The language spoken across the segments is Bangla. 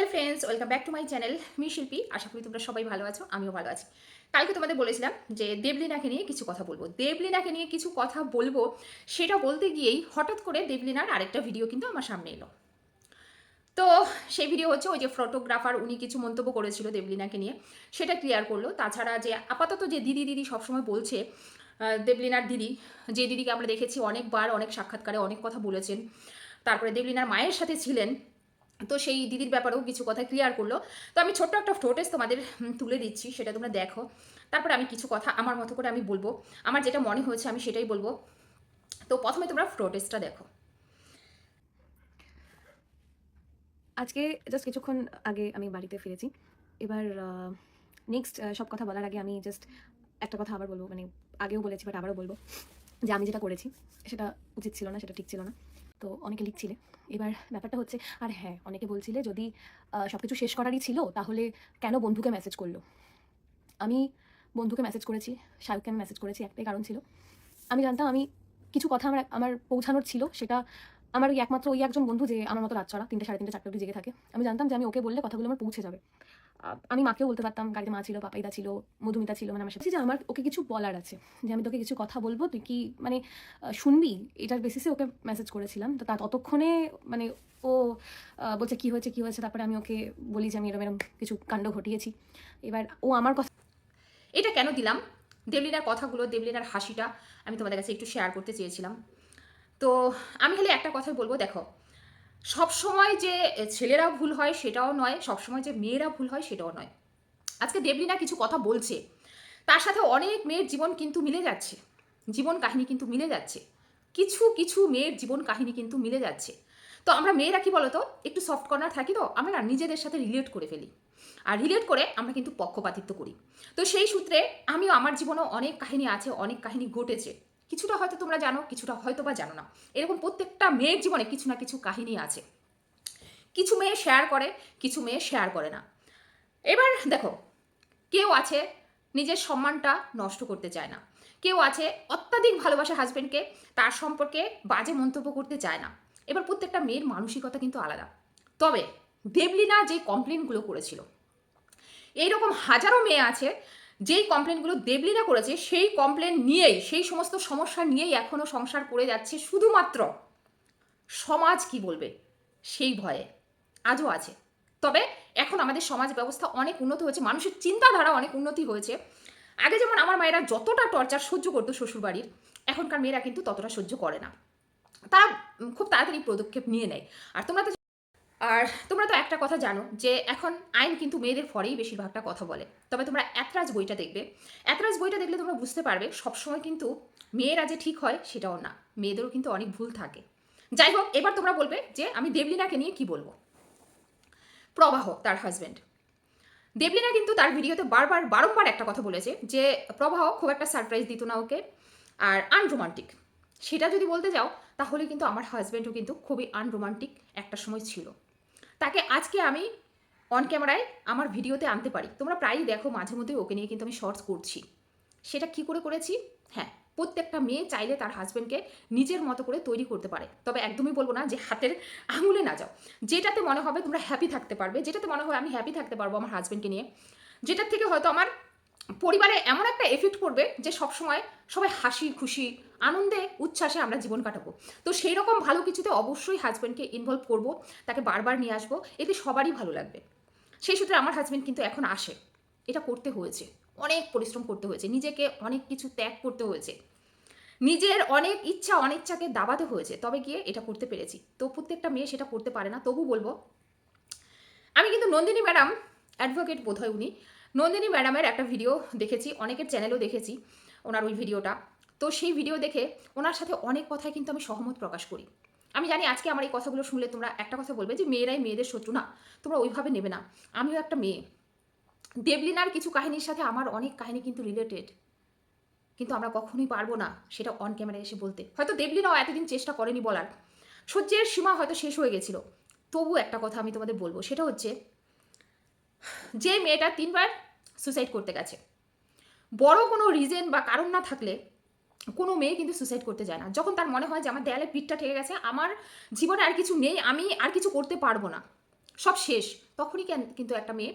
Hello friends welcome back to my channel me Shilpi আশা করি তোমরা সবাই ভালো আছো, আমিও ভালো আছি। কালকে তোমাদের বলেছিলাম যে দেবলিনাকে নিয়ে কিছু কথা বলব। দেবলিনাকে নিয়ে কিছু কথা বলব, সেটা বলতে গিয়েই হঠাৎ করে দেবলিনার আরেকটা ভিডিও কিন্তু আমার সামনে এলো। তো সেই ভিডিও হচ্ছে ওই যে ফটোগ্রাফার উনি কিছু মন্তব্য করেছিল দেবলিনাকে নিয়ে, সেটা ক্লিয়ার করল। তাছাড়া যে আপাতত যে দিদি দিদি সবসময় বলছে দেবলিনার দিদি, যে দিদিকে আমরা দেখেছি অনেকবার, অনেক সাক্ষাৎকারে অনেক কথা বলেছেন। তারপরে দেবলিনার মায়ের সাথে ছিলেন তো সেই দিদির ব্যাপারেও কিছু কথা ক্লিয়ার করল। তো আমি ছোট্ট একটা ফটোটেস তোমাদের তুলে দিচ্ছি, সেটা তোমরা দেখো। তারপরে আমি কিছু কথা আমার মতো করে আমি বলব। আমার যেটা মনে হয়েছে আমি সেটাই বলব। তো প্রথমে তোমরা ফটোটেসটা দেখো। আজকে জাস্ট কিছুক্ষণ আগে আমি বাড়িতে ফিরেছি। এবার নেক্সট সব কথা বলার আগে আমি জাস্ট একটা কথা আবার বলব। মানে আগেও বলেছি বাট আবারও বলব। যে আমি যেটা করেছি, সেটা উচিত ছিল না, সেটা ঠিক ছিল না। তো অনেকে লিখছিলে। এবার ব্যাপারটা হচ্ছে, আর হ্যাঁ অনেকে বলছিলে যদি সব কিছু শেষ করারই ছিল, তাহলে কেন বন্ধুকে মেসেজ করল? আমি বন্ধুকে মেসেজ করেছি, শাহরুখকে আমি মেসেজ করেছি, একটাই কারণ ছিল। আমি জানতাম আমি কিছু কথা আমার আমার পৌঁছানোর ছিল, সেটা আমার ওই একমাত্র ওই একজন বন্ধু যে আমার মতো রাত চড়া তিনটে সাড়ে তিনটে, চারটে অব্দি জেগে থাকে। আমি জানতাম যে আমি ওকে বললে কথাগুলো আমার পৌঁছে যাবে। আমি মাকেও বলতে পারতাম গাড়িতে মা ছিল, পাপাইদা ছিল, মধুমিতা ছিল মানে আমার সাথে। যে আমার ওকে কিছু বলার আছে, যে আমি তোকে কিছু কথা বলব, তুই কি মানে শুনবি? এটার বেসিসে ওকে মেসেজ করেছিলাম। তো তা ততক্ষণে মানে ও বলছে, কি হয়েছে কি হয়েছে? তারপরে আমি ওকে বলি যে আমি এরকম এরকম কিছু কাণ্ড ঘটিয়েছি। এবার ও আমার কথা এটা কেন দিলাম? দেবলিনার কথাগুলো, দেবলিনার হাসিটা আমি তোমাদের কাছে একটু শেয়ার করতে চেয়েছিলাম। তো আমি খালি একটা কথাই বলব, দেখো সব সময় যে ছেলেরা ভুল হয় সেটাও নয় সব সময় যে মেয়েরা ভুল হয় সেটাও নয়। আজকে দেবলিনা কিছু কথা বলছে। তার সাথে অনেক মেয়ের জীবন কিন্তু মিলে যাচ্ছে। জীবন কাহিনী কিন্তু মিলে যাচ্ছে। কিছু কিছু মেয়ের জীবন কাহিনী কিন্তু মিলে যাচ্ছে। তো আমরা মেয়েরা কি বলতো? একটু সফট কর্নার থাকি তো, আমরা না নিজেদের সাথে রিলেট করে ফেলি। আর রিলেট করে আমরা কিন্তু পক্ষপাতিত্ব করি। তো সেই সূত্রে আমিও আমার জীবনেও অনেক কাহিনী আছে, অনেক কাহিনী ঘটেছে। কিছুটা হয়তো তোমরা জানো, কিছুটা হয়তো বা জানো না। এরকম প্রত্যেকটা মেয়ের জীবনে কিছু না কিছু কাহিনী আছে। কিছু মেয়ে শেয়ার করে, কিছু মেয়ে শেয়ার করে না। এবার দেখো, কেউ আছে নিজের সম্মানটা নষ্ট করতে চায় না। কেউ আছে অত্যাধিক ভালোবাসে হাজবেন্ডকে তার সম্পর্কে বাজে মন্তব্য করতে চায় না। এবার প্রত্যেকটা মেয়ের মানসিকতা কিন্তু আলাদা। তবে দেবলিনা যে কমপ্লেনগুলো করেছিল, এইরকম হাজারো মেয়ে আছে যেই কমপ্লেনগুলো দেবলিনা করেছে, সেই কমপ্লেন নিয়েই, সেই সমস্ত সমস্যা নিয়েই এখনও সংসার করে যাচ্ছে শুধুমাত্র। সমাজ কি বলবে? সেই ভয়ে। আজও আছে। তবে এখন আমাদের সমাজ ব্যবস্থা অনেক উন্নত হয়েছে, মানুষের চিন্তাধারা অনেক উন্নতি হয়েছে। আগে যেমন আমার মায়েরা যতটা টর্চার সহ্য করতো শ্বশুরবাড়ির, এখনকার মেয়েরা কিন্তু ততটা সহ্য করে না। তারা খুব তাড়াতাড়ি পদক্ষেপ নিয়ে নেয়। আর তোমরা তো আর তোমরা তো একটা কথা জানো যে এখন আইন কিন্তু মেয়েদের ফরেই বেশিরভাগটা কথা বলে। তবে তোমরা এতরাজ বইটা দেখবে। এতরাজ বইটা দেখলে তোমরা বুঝতে পারবে সবসময় কিন্তু মেয়েরা যে ঠিক হয় সেটাও না। মেয়েদেরও কিন্তু অনেক ভুল থাকে। যাই হোক, এবার তোমরা বলবে যে আমি দেবলিনাকে নিয়ে কি বলব? প্রবাহ, তার হাজব্যান্ড দেবলিনা কিন্তু তার ভিডিওতে বারবার, বারংবার একটা কথা বলেছে যে, প্রবাহ, খুব একটা সারপ্রাইজ দিত না ওকে। আর আনরোমান্টিক সেটা যদি বলতে যাও, তাহলে কিন্তু আমার হাজব্যান্ডও কিন্তু খুবই আনরোমান্টিক একটা সময় ছিল। তাকে আজকে আমি অন ক্যামেরায় আমার ভিডিওতে আনতে পারি। তোমরা প্রায়ই দেখো মাঝে মধ্যে ওকে নিয়ে কিন্তু আমি শর্টস করছি। সেটা কি করে করেছি? হ্যাঁ প্রত্যেকটা মেয়ে চাইলে তার হাজব্যান্ডকে নিজের মতো করে তৈরি করতে পারে। তবে একদমই বলব না যে হাতের আঙুলে না যাও। যেটাতে মনে হবে তোমরা হ্যাপি থাকতে পারবে। যেটাতে মনে হয় আমি হ্যাপি থাকতে পারব আমার হাজব্যান্ডকে নিয়ে। যেটার থেকে হয়তো আমার পরিবারে এমন একটা এফেক্ট করবে যে সবসময় সবাই হাসি, খুশি, আনন্দে, উচ্ছ্বাসে আমরা জীবন কাটাবো। তো সেই রকম ভালো কিছুতে অবশ্যই হাজব্যান্ডকে ইনভলভ করব, তাকে বারবার নিয়ে আসব, এতে সবারই ভালো লাগবে। সেই সূত্রে আমার হাজব্যান্ড কিন্তু এখন আসে। এটা করতে হয়েছে। অনেক পরিশ্রম করতে হয়েছে। নিজেকে অনেক কিছু ত্যাগ করতে হয়েছে। নিজের অনেক ইচ্ছা, অনিচ্ছাকে দাবাতে হয়েছে। তবে গিয়ে এটা করতে পেরেছি। তো প্রত্যেকটা মেয়ে সেটা করতে পারে না। তবু বলব, আমি কিন্তু নন্দিনী ম্যাডাম অ্যাডভোকেট বোধ হয় উনি। নন্দিনী ম্যাডামের একটা ভিডিও দেখেছি, অনেকের চ্যানেলও দেখেছি ওনার ওই ভিডিওটা। তো সেই ভিডিও দেখে ওনার সাথে অনেক কথাই কিন্তু আমি সহমত প্রকাশ করি। আমি জানি আজকে আমার এই কথাগুলো শুনলে তোমরা একটা কথা বলবে যে, মেয়েরাই মেয়েদের শত্রু না, তোমরা ওইভাবে নেবে না। আমিও একটা মেয়ে। দেবলিনার কিছু কাহিনীর সাথে আমার অনেক কাহিনী কিন্তু রিলেটেড কিন্তু আমরা কখনোই পারব না সেটা অন ক্যামেরায় এসে বলতে। হয়তো দেবলিনাও এতদিন চেষ্টা করেনি বলার। সহ্যের সীমা হয়তো শেষ হয়ে গেছিল। তবু একটা কথা আমি তোমাদের বলব, সেটা হচ্ছে যে মেয়েটা তিনবার সুসাইড করতে গেছে। বড় কোনো রিজন বা কারণ না থাকলে কোনো মেয়ে কিন্তু সুসাইড করতে যায় না। যখন তার মনে হয় যে আমার দেয়ালে পিঠটা ঠেকে গেছে, আমার জীবনে আর কিছু নেই, আমি আর কিছু করতে পারব না, সব শেষ, তখনই কেন কিন্তু একটা মেয়ে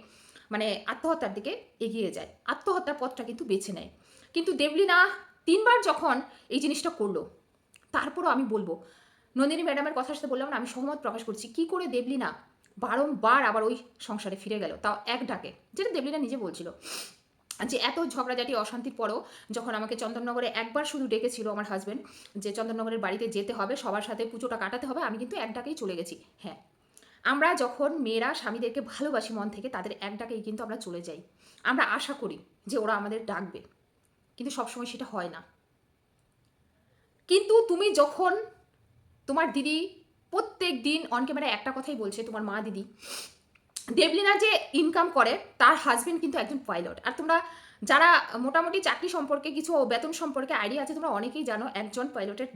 মানে আত্মহত্যার দিকে এগিয়ে যায়। আত্মহত্যার পথটা কিন্তু বেছে নেয়। কিন্তু দেবলিনা তিনবার যখন এই জিনিসটা করল, তারপরও আমি বলব, নন্দিনী ম্যাডামের কথার সাথে বললাম না, আমি সহমত প্রকাশ করছি। কি করে দেবলিনা বারংবার আবার ওই সংসারে ফিরে গেল। তাও এক ডাকে। যেটা দেবলিনা নিজে বলছিল যে, এত ঝগড়াঝাটি, অশান্তির পরেও যখন আমাকে চন্দননগরে একবার শুধু ডেকেছিল আমার হাজব্যান্ড যে চন্দননগরের বাড়িতে যেতে হবে, সবার সাথে পুজোটা কাটাতে হবে, আমি কিন্তু এক ডাকেই চলে গেছি। হ্যাঁ আমরা যখন মেয়েরা স্বামীদেরকে ভালোবাসি মন থেকে, তাদের এক ডাকেই কিন্তু আমরা চলে যাই। আমরা আশা করি যে ওরা আমাদের ডাকবে। কিন্তু সবসময় সেটা হয় না। কিন্তু তুমি যখন তোমার দিদি প্রত্যেক দিন অন ক্যামেরায় একটা কথাই বলছে তোমার মা দিদি। দেবলিনা যে ইনকাম করে, তার হাজবেন্ড কিন্তু একজন পাইলট আর তোমরা যারা মোটামুটি চাকরি সম্পর্কে কিছু বেতন সম্পর্কে আইডিয়া আছে, তোমরা অনেকেই জানো একজন পাইলটের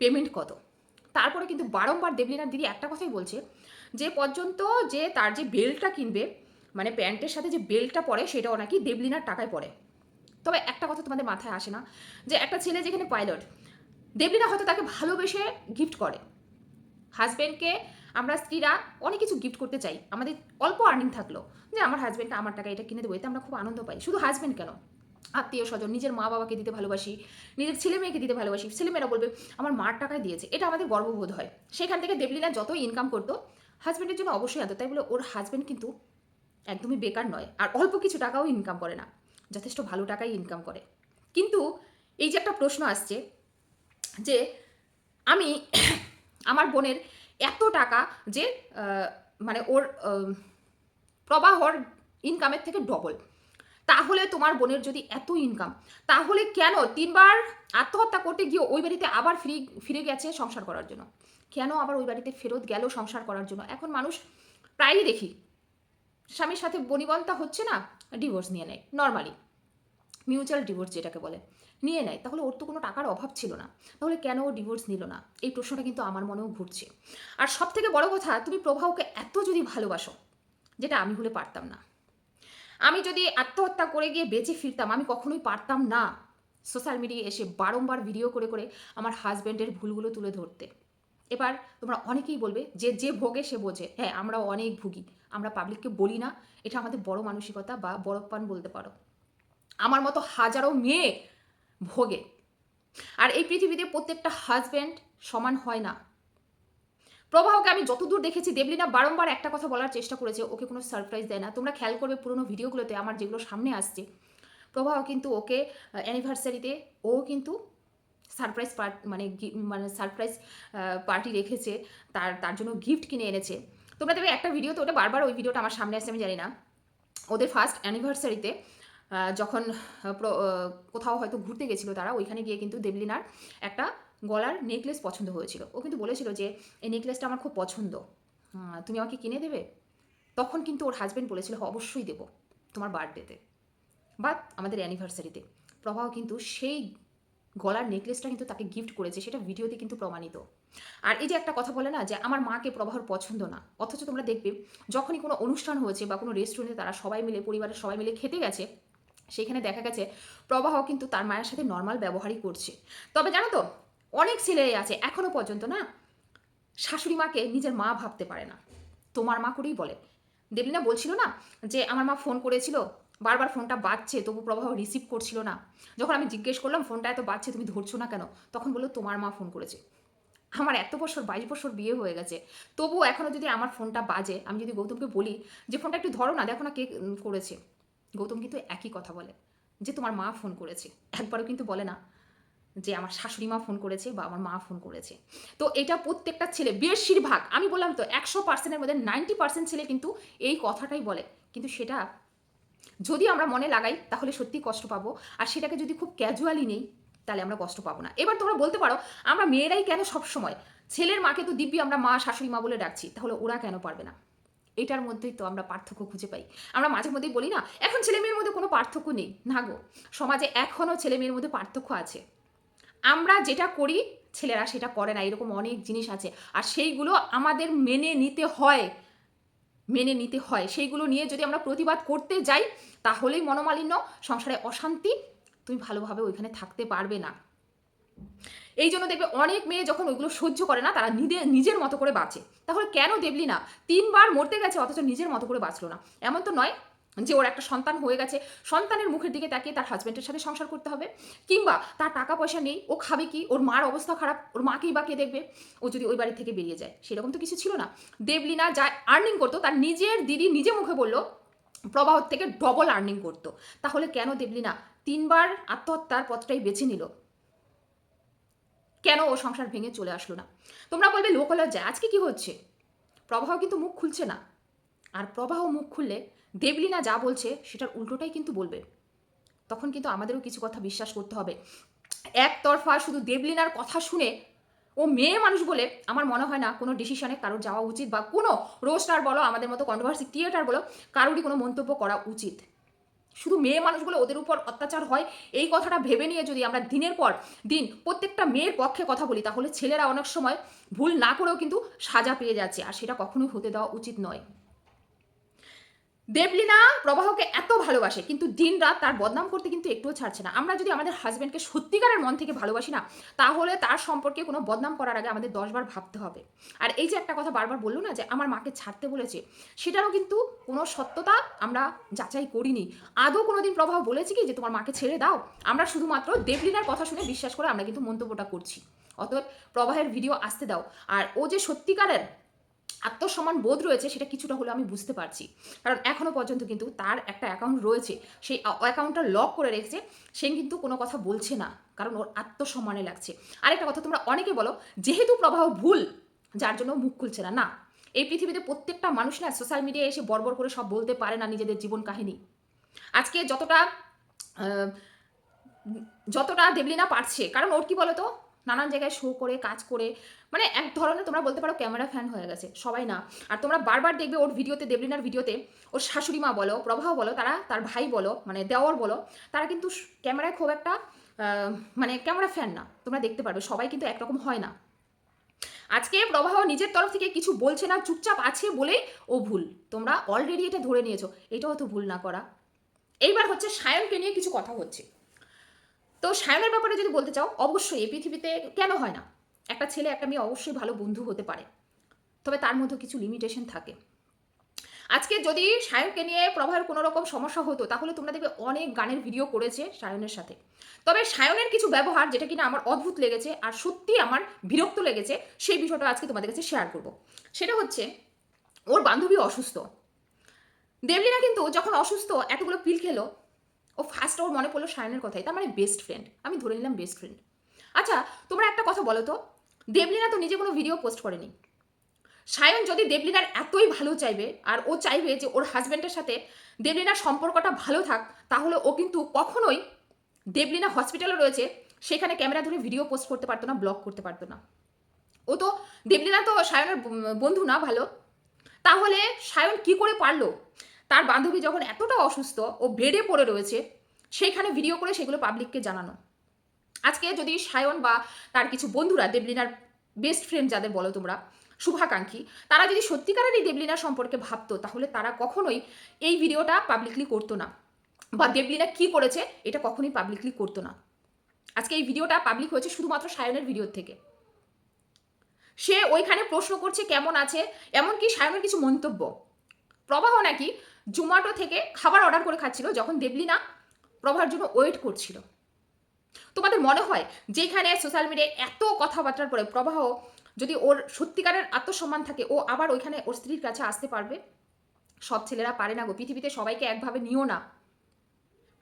পেমেন্ট কত। তারপরে কিন্তু বারংবার দেবলিনার দিদি একটা কথাই বলছে যে, পর্যন্ত যে তার যে বেল্টটা কিনবে মানে প্যান্টের সাথে যে বেল্টটা পরে সেটাও নাকি দেবলিনার টাকায় পড়ে। তবে একটা কথা তোমাদের মাথায় আসে না যে, একটা ছেলে যেখানে পাইলট দেবলিনা হয়তো তাকে ভালোবেসে গিফট করে। হাজব্যান্ডকে আমরা, স্ত্রীরা অনেক কিছু গিফট করতে চাই। আমাদের অল্প আর্নিং থাকল যে আমার হাজব্যান্ডটা আমার টাকা এটা কিনে দেবো, এতে আমরা খুব আনন্দ পাই। শুধু হাজব্যান্ড কেন? আত্মীয় স্বজন, নিজের মা বাবাকে দিতে ভালোবাসি, নিজের ছেলে মেয়েকে দিতে ভালোবাসি। ছেলেমেয়েরা বলবে, আমার মার টাকায় দিয়েছে। এটা আমাদের গর্ববোধ হয়। সেখান থেকে দেবলিনা যতই ইনকাম করতো হাজব্যান্ডের জন্য অবশ্যই আনতো তাই বলে ওর হাজব্যান্ড কিন্তু একদমই বেকার নয়, আর অল্প কিছু টাকাও ইনকাম করে না। যথেষ্ট ভালো টাকাই ইনকাম করে। কিন্তু এই যে একটা প্রশ্ন আসছে যে, আমি আমার বোনের এত টাকা যে মানে ওর প্রবাহর ইনকামের থেকে ডবল তাহলে তোমার বোনের যদি এত ইনকাম তাহলে কেন তিনবার আত্মহত্যা করতে গিয়ে ওই বাড়িতে আবার ফিরে ফিরে গেছে সংসার করার জন্য? কেন আবার ওই বাড়িতে ফেরত গেল সংসার করার জন্য? এখন মানুষ প্রায়ই দেখি, স্বামীর সাথে বনিবন্তা হচ্ছে না ডিভোর্স নিয়ে নেয় নর্মালি মিউচুয়াল ডিভোর্স যেটাকে বলে। নিয়ে নেয়, তাহলে ওর তো কোনো টাকার অভাব ছিল না। তাহলে কেন ও ডিভোর্স নিল না? এই প্রশ্নটা কিন্তু আমার মনেও ঘুরছে। আর সব থেকে বড় কথা, তুমি প্রভাবকে এত যদি ভালোবাসো, যেটা আমি হলে পারতাম না। আমি যদি আত্মহত্যা করে গিয়ে বেঁচে ফিরতাম, আমি কখনোই পারতাম না সোশ্যাল মিডিয়ায় এসে বারংবার ভিডিও করে করে আমার হাজব্যান্ডের ভুলগুলো তুলে ধরতে। এবার তোমরা অনেকেই বলবে, যে যে ভোগে সে বোঝে। হ্যাঁ আমরা অনেক ভুগি। আমরা পাবলিককে বলি না। এটা আমাদের বড় মানসিকতা বা বড়প্পান বলতে পারো। আমার মতো হাজারো মেয়ে ভোগে। আর এই পৃথিবীতে প্রত্যেকটা হাজব্যান্ড সমান হয় না। প্রবাহকে আমি যতদূর দেখেছি, দেবলিনা বারংবার একটা কথা বলার চেষ্টা করেছে, ওকে কোনো সারপ্রাইজ দেয় না। তোমরা খেয়াল করবে পুরোনো ভিডিওগুলোতে আমার যেগুলো সামনে আসছে। প্রবাহ কিন্তু ওকে অ্যানিভার্সারিতে ও কিন্তু সারপ্রাইজ পার্ট মানে মানে সারপ্রাইজ পার্টি রেখেছে, তার তার জন্য গিফট কিনে এনেছে। তোমরা দেখবে একটা ভিডিও তো ওটা বারবার ওই ভিডিওটা আমার সামনে আসছে, আমি জানি না। ওদের ফার্স্ট অ্যানিভার্সারিতে যখন কোথাও হয়তো ঘুরতে গেছিল তারা ওইখানে গিয়ে কিন্তু দেবলিনার একটা গলার নেকলেস পছন্দ হয়েছিল। ও কিন্তু বলেছিল যে এই নেকলেসটা আমার খুব পছন্দ। তুমি আমাকে কিনে দেবে? তখন কিন্তু ওর হাজব্যান্ড বলেছিল "হ্যাঁ, অবশ্যই দেবো তোমার বার্থডেতে বা আমাদের অ্যানিভার্সারিতে প্রবাহ কিন্তু সেই গলার নেকলেসটা কিন্তু তাকে গিফট করেছে সেটা ভিডিওতে কিন্তু প্রমাণিত। আর এই যে একটা কথা বলে না যে আমার মাকে প্রবাহর পছন্দ না অথচ তোমরা দেখবে যখনই কোনো অনুষ্ঠান হয়েছে বা কোনো রেস্টুরেন্টে তারা সবাই মিলে পরিবারের সবাই মিলে খেতে গেছে সেখানে দেখা গেছে প্রবাহ কিন্তু তার মায়ের সাথে নর্মাল ব্যবহারই করছে। তবে জানো তো, অনেক ছেলে আছে, এখনও পর্যন্ত না শাশুড়ি মাকে নিজের মা ভাবতে পারে না। তোমার মা করেই বলে। দেবলিনা বলছিল না যে, আমার মা ফোন করেছিল, বারবার ফোনটা বাজছে, তবু প্রবাহ রিসিভ করছিল না। যখন আমি জিজ্ঞেস করলাম ফোনটা এত বাজছে, তুমি ধরছো না কেন? তখন বলল, তোমার মা ফোন করেছে। আমার এত বছর, বাইশ বছর বিয়ে হয়ে গেছে। তবুও এখনও যদি আমার ফোনটা বাজে, আমি যদি গৌতমকে বলি যে ফোনটা একটু ধরো না, দেখো না কে করেছে। গৌতম কিন্তু একই কথা বলে, যে তোমার মা ফোন করেছে। একবারও কিন্তু বলে না যে আমার শাশুড়ি মা ফোন করেছে বা আমার মা ফোন করেছে। তো এটা প্রত্যেকটা ছেলে বেশিরভাগ আমি বললাম তো একশো পার্সেন্টের মধ্যে নাইনটি পার্সেন্ট ছেলে কিন্তু এই কথাটাই বলে। কিন্তু সেটা যদি আমরা মনে লাগাই, তাহলে সত্যি কষ্ট পাবো। আর সেটাকে যদি খুব ক্যাজুয়ালি নেই, তাহলে আমরা কষ্ট পাবো না। এবার তোমরা বলতে পারো, আমরা মেয়েরাই কেন সব সময় ছেলের মাকে তো দিব্যি আমরা মা, শাশুড়ি মা বলে ডাকছি, তাহলে ওরা কেন পারবে না? এটার মধ্যেই তো আমরা পার্থক্য খুঁজে পাই। আমরা মাঝে মধ্যেই বলি না, এখন ছেলে মেয়ের মধ্যে কোনো পার্থক্য নেই। না গো, সমাজে এখনও ছেলে মেয়ের মধ্যে পার্থক্য আছে। আমরা যেটা করি, ছেলেরা সেটা করে না, এরকম অনেক জিনিস আছে। আর সেইগুলো আমাদের মেনে নিতে হয়, মেনে নিতে হয়। সেইগুলো নিয়ে যদি আমরা প্রতিবাদ করতে যাই, তাহলেই মনোমালিন্য, সংসারে অশান্তি, তুমি ভালোভাবে ওইখানে থাকতে পারবে না। এই জন্য দেখবে অনেক মেয়ে যখন ওইগুলো সহ্য করে না, তারা নিজে, নিজের মতো করে বাঁচে। তাহলে কেন দেবলি না? তিনবার মরতে গেছে, অথচ নিজের মতো করে বাঁচলো না। এমন তো নয় যে ওর একটা সন্তান হয়ে গেছে। সন্তানের মুখের দিকে তাকিয়ে তার হাজব্যান্ডের সাথে সংসার করতে হবে। কিংবা তার টাকা পয়সা নেই, ও খাবে কি? ওর মার অবস্থা খারাপ, ওর মাকেই বা কে দেখবে? ও যদি ওই বাড়ি থেকে বেরিয়ে যায়। সেরকম তো কিছু ছিল না। দেবলিনা যা আর্নিং করতো, তার নিজের দিদি নিজে মুখে বলল, প্রবাহ থেকে ডবল আর্নিং করতো। তাহলে কেন দেবলিনা তিনবার আত্মহত্যার পথটাই বেছে নিল। কেন ও সংসার ভেঙে চলে আসলো না? তোমরা বলবে লোকলজ্জা আজকে কি হচ্ছে? প্রবাহ কিন্তু মুখ খুলছে না। আর প্রবাহ মুখ খুললে দেবলিনা যা বলছে, সেটার উল্টোটাই কিন্তু বলবে। তখন কিন্তু আমাদেরও কিছু কথা বিশ্বাস করতে হবে। একতরফা শুধু দেবলিনার কথা শুনে ও মেয়ে মানুষ বলে আমার মনে হয় না কোনো ডিসিশনে কারোর যাওয়া উচিত বা কোনো রোস্টার বলো, আমাদের মতো কন্ট্রোভার্সি ক্রিয়েটার বলো, কারোরই কোনো মন্তব্য করা উচিত। শুধু মেয়ে মানুষগুলো ওদের উপর অত্যাচার হয়, এই কথাটা ভেবে নিয়ে যদি আমরা দিনের পর দিন প্রত্যেকটা মেয়ের পক্ষে কথা বলি, তাহলে ছেলেরা অনেক সময় ভুল না করেও কিন্তু সাজা পেয়ে যাচ্ছে, আর সেটা কখনোই হতে দেওয়া উচিত নয়। দেবলিনা প্রবাহকে এত ভালোবাসে, কিন্তু দিন রাত তার বদনাম করতে কিন্তু একটুও ছাড়ছে না। আমরা যদি আমাদের হাজব্যান্ডকে সত্যিকারের মন থেকে ভালোবাসি না, তাহলে তার সম্পর্কে কোনো বদনাম করার আগে আমাদের দশবার ভাবতে হবে। আর এই যে একটা কথা বারবার বলল না যে, আমার মাকে ছাড়তে বলেছে সেটারও কিন্তু কোনো সত্যতা আমরা যাচাই করিনি। আদৌ কোনোদিন প্রবাহ বলেছি কি যে, তোমার মাকে ছেড়ে দাও আমরা শুধুমাত্র দেবলিনার কথা শুনে বিশ্বাস করে আমরা কিন্তু মন্তব্যটা করছি। অতএব প্রবাহের ভিডিও আসতে দাও। আর ও যে সত্যিকারের আত্মসম্মান বোধ রয়েছে সেটা কিছুটা হলেও আমি বুঝতে পারছি। কারণ এখনও পর্যন্ত কিন্তু তার একটা অ্যাকাউন্ট রয়েছে, সেই অ্যাকাউন্টটা লক করে রেখেছে, সে কিন্তু কোনো কথা বলছে না, কারণ ওর আত্মসম্মানে লাগছে। আরেকটা কথা, তোমরা অনেকে বলো, যেহেতু প্রবাহ ভুল, যার জন্য মুখ খুলছে না না, এই পৃথিবীতে প্রত্যেকটা মানুষ না সোশ্যাল মিডিয়ায় এসে বর্বর করে সব বলতে পারে না নিজেদের জীবন কাহিনী। আজকে যতটা যতটা দেবলিনা পারছে, কারণ ওর কি বলতো? নানান জায়গায় শো করে, কাজ করে মানে এক ধরনের তোমরা বলতে পারো ক্যামেরা ফ্যান হয়ে গেছে, সবাই না। আর তোমরা বারবার দেখবে ওর ভিডিওতে দেবলিনার ভিডিওতে ওর শাশুড়ি মা বলো, প্রবাহ বলো, তারা তার ভাই বলো মানে দেওয়ার বলো, তারা কিন্তু ক্যামেরায় খুব একটা মানে ক্যামেরা ফ্যান না। তোমরা দেখতে পারবে, সবাই কিন্তু একরকম হয় না। আজকে প্রবাহ নিজের তরফ থেকে কিছু বলছে না, চুপচাপ আছে বলেই ও ভুল। তোমরা অলরেডি এটা ধরে নিয়েছো, এটাও তো ভুল না করা। এইবার হচ্ছে সায়নকে নিয়ে কিছু কথা হচ্ছে। তো সায়নের ব্যাপারে যদি বলতে চাও, অবশ্যই এই পৃথিবীতে কেন হয় না? একটা ছেলে, একটা মেয়ে অবশ্যই ভালো বন্ধু হতে পারে। তবে তার মধ্যে কিছু লিমিটেশন থাকে। আজকে যদি সায়নকে নিয়ে প্রভাবের কোনো রকম সমস্যা হতো, তাহলে তোমরা দেখবে অনেক গানের ভিডিও করেছে সায়নের সাথে। তবে সায়নের কিছু ব্যবহার যেটা কিনা আমার অদ্ভুত লেগেছে আর সত্যি আমার বিরক্ত লেগেছে, সেই বিষয়টা আজকে তোমাদের কাছে শেয়ার করব। সেটা হচ্ছে, ওর বান্ধবী অসুস্থ। দেবলিনা কিন্তু যখন অসুস্থ, এতগুলো পিল খেলো ও ফার্স্ট ওর মনে পড়ল সায়নের কথাই, তার মানে বেস্ট ফ্রেন্ড আমি ধরে নিলাম বেস্ট ফ্রেন্ড আচ্ছা তোমরা একটা কথা বলো তো, দেবলিনা তো নিজে কোনো ভিডিও পোস্ট করেনি। সায়ন যদি দেবলিনার এতই ভালো চাইবে, আর ও চাইবে যে ওর হাজব্যান্ডের সাথে দেবলিনার সম্পর্কটা ভালো থাক, তাহলে ও কিন্তু কখনোই দেবলিনা হসপিটালে রয়েছে, সেখানে ক্যামেরা ধরে ভিডিও পোস্ট করতে পারতো না ব্লগ করতে পারতো না। ও তো, দেবলিনা তো সায়নের বন্ধু না ভালো। তাহলে সায়ন কি করে পারল? তার বান্ধবী যখন এতটা অসুস্থ ও বেডে পড়ে রয়েছে, সেইখানে ভিডিও করে সেগুলো পাবলিককে জানানো। আজকে যদি সায়ন বা তার কিছু বন্ধুরা দেবলিনার বেস্ট ফ্রেন্ড যাদের বলো তোমরা, শুভাকাঙ্ক্ষী, তারা যদি সত্যিকারের এই দেবলিনা সম্পর্কে ভাবতো, তাহলে তারা কখনোই এই ভিডিওটা পাবলিকলি করতো না। বা দেবলিনা কি করেছে, এটা কখনোই পাবলিকলি করতো না। আজকে এই ভিডিওটা পাবলিক হয়েছে শুধুমাত্র সায়নের ভিডিওর থেকে। সে ওইখানে প্রশ্ন করছে, কেমন আছে? এমনকি সায়নের কিছু মন্তব্য। প্রবাহ নাকি জোম্যাটো থেকে খাবার অর্ডার করে খাচ্ছিল যখন দেবলিনা প্রভার জন্য ওয়েট করছিল। তোমাদের মনে হয় যেখানে সোশ্যাল মিডিয়ায় এত কথাবার্তার পরে প্রবাহ যদি ওর সত্যিকারের আত্মসম্মান থাকে, ও আবার ওইখানে ওর স্ত্রীর কাছে আসতে পারবে? সব ছেলেরা পারে না গো, পৃথিবীতে সবাইকে একভাবে নিও না।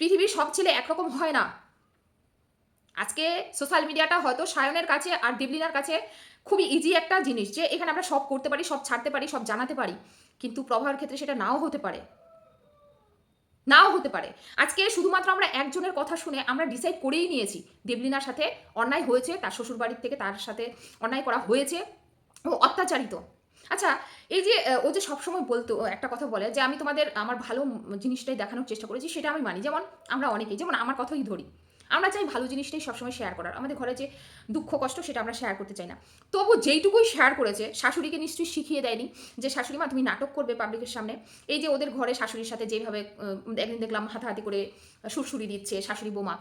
পৃথিবীর সব ছেলে একরকম হয় না। আজকে সোশ্যাল মিডিয়াটা হয়তো সায়নের কাছে আর দেবলিনার কাছে খুবই ইজি একটা জিনিস যে এখানে আমরা সব করতে পারি, সব ছাড়তে পারি, সব জানাতে পারি। কিন্তু প্রভাবের ক্ষেত্রে সেটা নাও হতে পারে। নাও হতে পারে। আজকে শুধুমাত্র আমরা একজনের কথা শুনে আমরা ডিসাইড করেই নিয়েছি, দেবলিনার সাথে অন্যায় হয়েছে, তার শ্বশুর বাড়ির থেকে তার সাথে অন্যায় করা হয়েছে, ও অত্যাচারিত। আচ্ছা এই যে, ও যে সবসময় বলতো একটা কথা বলে যে, আমি তোমাদের আমার ভালো জিনিসটাই দেখানোর চেষ্টা করেছি, সেটা আমি মানি। যেমন আমরা অনেকেই, যেমন আমার কথাই ধরি। আমরা চাই ভালো জিনিসটাই সবসময় শেয়ার করার। আমাদের ঘরে যে দুঃখ, কষ্ট, সেটা আমরা শেয়ার করতে চাই না। তবু যেইটুকুই শেয়ার করেছে, শাশুড়িকে নিশ্চয়ই শিখিয়ে দেয়নি যে, শাশুড়ি মা, তুমি নাটক করবে পাবলিকের সামনে। এই যে ওদের ঘরে শাশুড়ির সাথে যেভাবে একদিন দেখলাম হাতাহাতি করে সুরসুরি দিচ্ছে শাশুড়ি বোমা।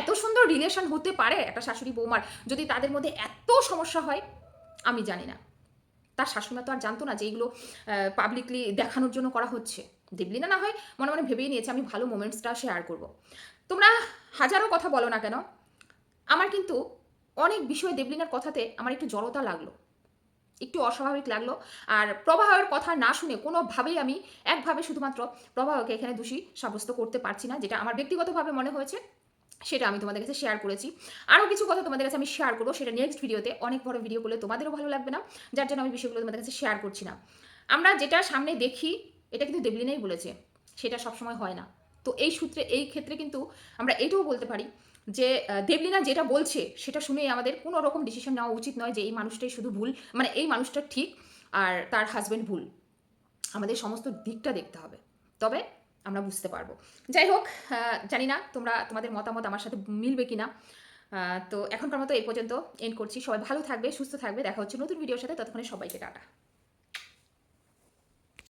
এত সুন্দর রিলেশন হতে পারে একটা শাশুড়ি বৌমার যদি তাদের মধ্যে এত সমস্যা হয়, আমি জানি না। তার শাশুড়িমা তো আর জানতো না যে এইগুলো পাবলিকলি দেখানোর জন্য করা হচ্ছে। দেবলিনা না হয় মনে মনে ভেবেই নিয়েছে, আমি ভালো মোমেন্টসটা শেয়ার করব। তোমরা হাজারো কথা বলো না কেন? আমার কিন্তু অনেক বিষয়ে দেবলিনার কথাতে আমার একটু জড়তা লাগল। একটু অস্বাভাবিক লাগল। আর প্রবাহের কথা না শুনে কোনোভাবেই আমি একভাবে শুধুমাত্র প্রবাহকে এখানে দোষী সাব্যস্ত করতে পারছি না, যেটা আমার ব্যক্তিগতভাবে মনে হয়েছে, সেটা আমি তোমাদের কাছে শেয়ার করেছি। আরও কিছু কথা তোমাদের কাছে আমি শেয়ার করব সেটা নেক্সট ভিডিওতে অনেক বড় ভিডিও করলে তোমাদেরও ভালো লাগবে না, যার জন্য আমি বিষয়গুলো তোমাদের কাছে শেয়ার করছি না। আমরা যেটা সামনে দেখি, এটা কিন্তু দেবলিনাই বলেছে, সেটা সবসময় হয় না। তো এই সূত্রে এই ক্ষেত্রে কিন্তু আমরা এটাও বলতে পারি যে দেবলীনা যেটা বলছে সেটা শুনেই আমাদের কোনো রকম ডিসিশন নেওয়া উচিত নয় যে এই মানুষটাই শুধু ভুল মানে এই মানুষটা ঠিক আর তার হাজব্যান্ড ভুল। আমাদের সমস্ত দিকটা দেখতে হবে। তবে আমরা বুঝতে পারব। যাই হোক জানি না তোমরা তোমাদের মতামত আমার সাথে মিলবে কিনা। আহ, তো এখনকার মতো এই পর্যন্ত এন্ড করছি। সবাই ভালো থাকবে সুস্থ থাকবে। দেখা হচ্ছে নতুন ভিডিওর সাথে। ততক্ষণে সবাইকে টাটা।